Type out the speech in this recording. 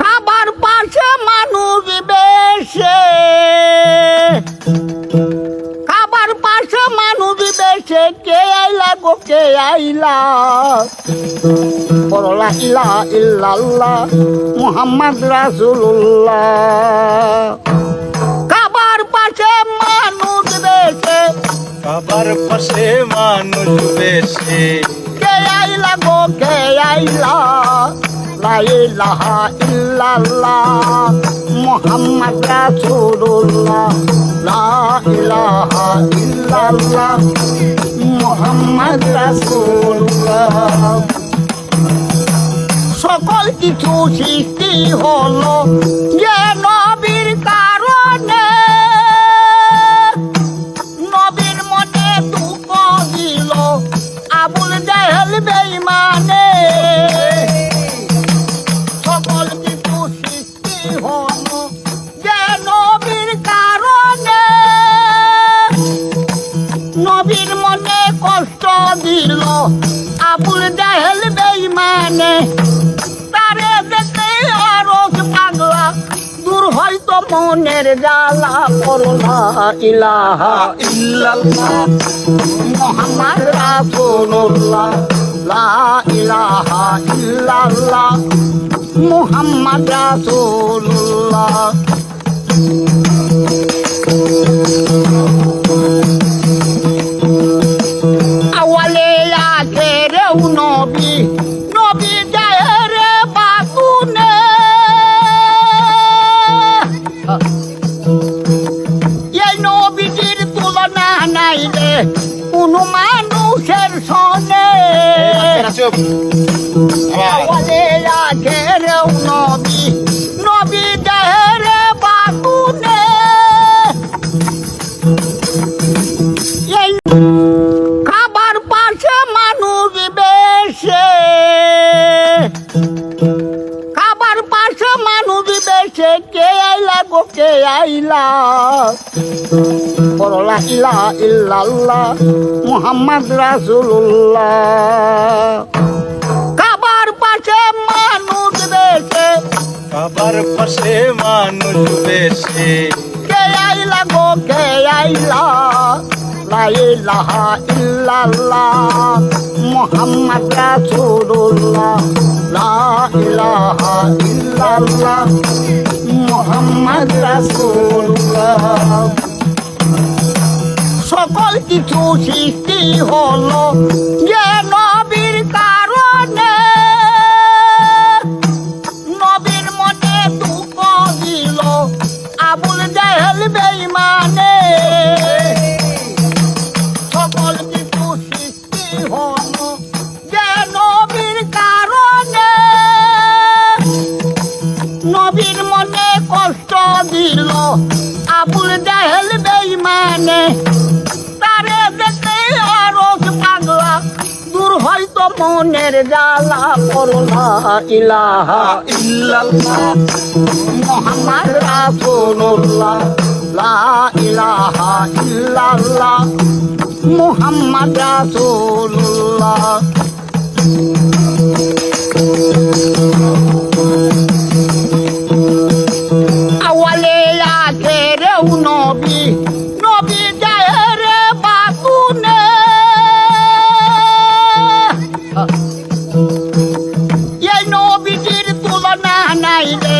খাবার পাশে মানুষ বেশে খাবার পাশে মানুষ বেশে কে আইলা গো কে আইলা? ইলা ইল্লাল্লাহ মুহাম্মদ রাসূলুল্লাহ। খাবার পাশে মানুষ বেশে কাবার পাশে মানুষ বেশি কে আইলা গো কে আইলা? লা ইলাহা ইল্লাল্লাহ, মুহাম্মদ রাসূলুল্লাহ, লা ইলাহা ইল্লাল্লাহ, মুহাম্মদ রাসূলুল্লাহ সকল কিছু সৃষ্টি হলো যে নবীর মনে কষ্ট দিল। আবুল জাহেল বেইমানে তারে দেখে আরস পাগলা, দূর হয়তো মনের জ্বালা করলা ইলাহা ইল্লাল্লাহ। মোহাম্মদ রাসূলুল্লাহ, লা ইলাহা ইল্লাল্লাহ। মুহাম্মদ রাসূলুল্লাহ। আওয়ালে কোনো মানুষের সনে চুপ আবার আওয়ালে আইলা। গো কে আইলা বড়লা ইলা ইল্লাল্লাহ মুহাম্মদ রাসূলুল্লাহ। খাবার পাশে মানুষ বেশে। কাবার পাশে মানুষ বেশি। কে আইলা গো কে আইলা। লা ইলাহা ইল্লাল্লাহ মুহাম্মদ রাসূলুল্লাহ। লা ইলাহা ইল্লাল্লাহ মুহাম্মদ রাসূলুল্লাহ। সকল কিছু সৃষ্টি হলো। যে নবীর মনে কষ্ট দিল। আবুল জাহেল বেইমানে তারে দেখে আরস পাগলা, দূর হয়তো মনের জ্বালা করলা ইলাহা ইল্লাল্লাহ। মোহাম্মদ রাসূলুল্লাহ, লা ইলাহা ইল্লাল্লাহ। মুহাম্মদ রাসূলুল্লাহ।